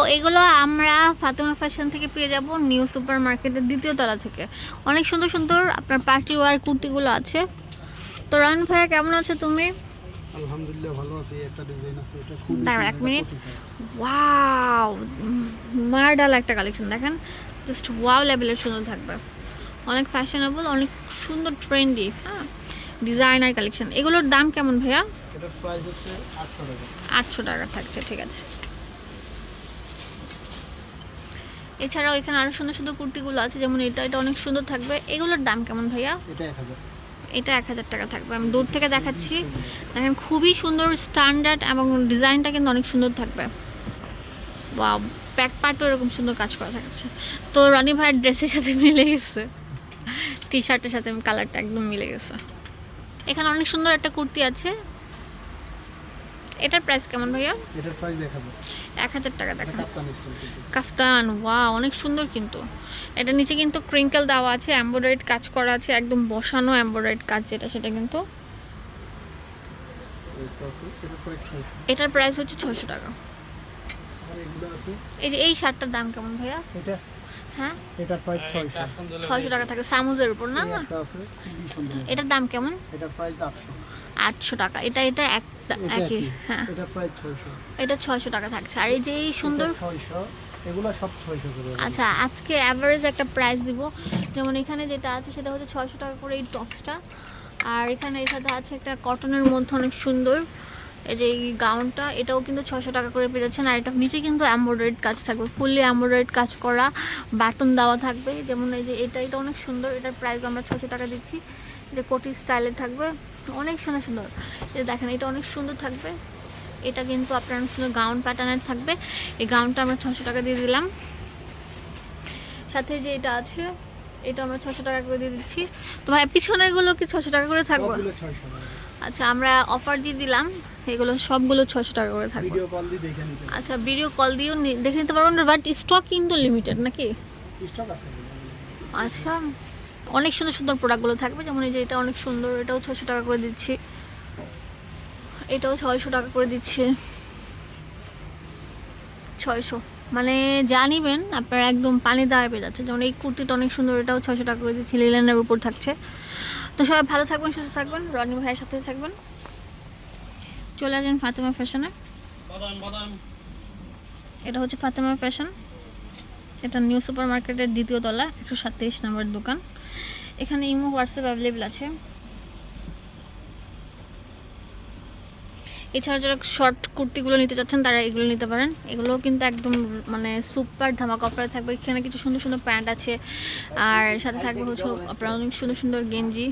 তো এগুলো আমরা ফাতেমা ফ্যাশন থেকে পেয়ে যাব নিউ সুপার মার্কেটের দ্বিতীয় তলা থেকে। অনেক সুন্দর সুন্দর আপনার পার্টি ওয়ার কুর্তিগুলো আছে। তো রয়ন ভাইয়া কেমন আছো তুমি? আলহামদুলিল্লাহ ভালো আছে একটা ডিজাইন আছে এটা খুব দাঁড়াও এক মিনিট। ওয়াও মার্ডাল একটা কালেকশন দেখেন। জাস্ট ওয়াও লেভেলের সুন্দর থাকবে। অনেক ফ্যাশনেবল অনেক সুন্দর ট্রেন্ডি হ্যাঁ? ডিজাইনার কালেকশন এগুলোর দাম কেমন ভাইয়া? এটার প্রাইস হচ্ছে 800 টাকা। আটশো টাকা থাকছে ঠিক আছে। এছাড়াও এখানে আরও সুন্দর সুন্দর কুর্তিগুলো আছে যেমন এটা এটা অনেক সুন্দর থাকবে। এগুলোর দাম কেমন ভাইয়া? এটা এক হাজার। টাকা থাকবে। আমি দূর থেকে দেখাচ্ছি। দেখেন খুবই সুন্দর স্ট্যান্ডার্ড এবং ডিজাইনটা কিন্তু অনেক সুন্দর থাকবে। বা ব্যাক পার্টও এরকম সুন্দর কাজ করা থাকছে। তো রনি ভাইয়ের ড্রেসের সাথে মিলে গেছে। টি শার্টের সাথে কালারটা একদম মিলে গেছে। এখানে অনেক সুন্দর একটা কুর্তি আছে। এটার প্রাইস কেমন ভাইয়া? এটার প্রাইস দেখাবো। 1000 এক হাজার টাকা দেখা কাফতান ওয়া অনেক সুন্দর কিন্তু। এটা নিচে কিন্তু ক্রিঙ্কেল দেওয়া আছে এমব্রয়ডারিড কাজ করা আছে একদম বসানো এমব্রয়ডারিড কাজ যেটা সেটা কিন্তু। এটার প্রাইস 600 হচ্ছে ছশো টাকা। আর এগুলো আছে? এই যে এই শার্টটার দাম কেমন ভাইয়া? এটা? হ্যাঁ? এটার প্রাইস 600 ছশো টাকা থাকে সামুজের উপর না? এই একটা আছে খুবই সুন্দর। এটার দাম কেমন? এটার প্রাইস 800 আটশো টাকা। এটা এটা এক একই। হ্যাঁ। এটার প্রাইস 600 এটা ছশো টাকা থাকছে। আর এই যে সুন্দর এগুলো সব 600 করে আচ্ছা আজকে অ্যাভারেজ একটা প্রাইস দিব। যেমন এখানে যেটা আছে সেটা হচ্ছে ছয়শো টাকা করে এই টপসটা আর এখানে এর সাথে আছে একটা কটনের মধ্যে অনেক সুন্দর। এই যে এই গাউনটা এটাও কিন্তু ছশো টাকা করে পেয়ে যাচ্ছেন। আর এটা নিচে কিন্তু এমব্রয়ডারিড কাজ থাকবে। ফুললি এমব্রয়ডারিড কাজ করা বাটন দেওয়া থাকবে। যেমন এই যে এটা এটা অনেক সুন্দর। এটার প্রাইস আমরা ছশো টাকা দিচ্ছি। যে কোটি স্টাইলে থাকবে অনেক সুন্দর সুন্দর। এই দেখেন এটা অনেক সুন্দর থাকবে। এটা কিন্তু আপনার অনেক সুন্দর গাউন প্যাটার্নের থাকবে। এই গাউনটা আমরা ছশো টাকা দিয়ে দিলাম। সাথে যে এটা আছে এটা আমরা ছশো টাকা করে দিয়ে দিচ্ছি। তো ভাই পিছনেরগুলো কি ছশো টাকা করে থাকবে? সবগুলো 600 টাকা আচ্ছা আমরা অফার দিয়ে দিলাম। এগুলো সবগুলো ছশো টাকা করে থাকবে। আচ্ছা ভিডিও কল দিয়েও দেখে নিতে পারবেন বাট স্টক কিন্তু লিমিটেড নাকি? স্টক আছে। আচ্ছা। অনেক সুন্দর সুন্দর প্রোডাক্টগুলো থাকবে যেমন এই যে এটা অনেক সুন্দর এটাও ছশো টাকা করে দিচ্ছি। এটাও ছয়শো টাকা করে দিচ্ছে। ছয়শো। মানে যা নিবেন আপনার একদম পানি দাওয়া পেয়ে যাচ্ছে যেমন এই কুর্তিটা অনেক সুন্দর এটাও ছয়শো টাকা করে দিচ্ছি লিলেনের উপর থাকছে। তো সবাই ভালো থাকবেন সুস্থ থাকবেন রনি ভাইয়ের সাথে থাকবেন। চলে আসেন ফাতেমা ফ্যাশনে। এটা হচ্ছে ফাতেমা ফ্যাশন। এটা নিউ সুপার মার্কেটের দ্বিতীয় তলা একশো সাতত্রিশ নম্বর দোকান। এখানে ইমো হোয়াটসঅ্যাপ অ্যাভেলেবেল আছে। এছাড়া যারা শর্ট কুর্তিগুলো নিতে চাচ্ছেন, তারা এগুলো নিতে পারেন। এগুলো কিন্তু একদম মানে সুপার ধামাকা অফারে থাকবে। এখানে কিছু সুন্দর সুন্দর প্যান্ট আছে, আর সাথে থাকবে হচ্ছে আপনার অনেক সুন্দর সুন্দর গেঞ্জি।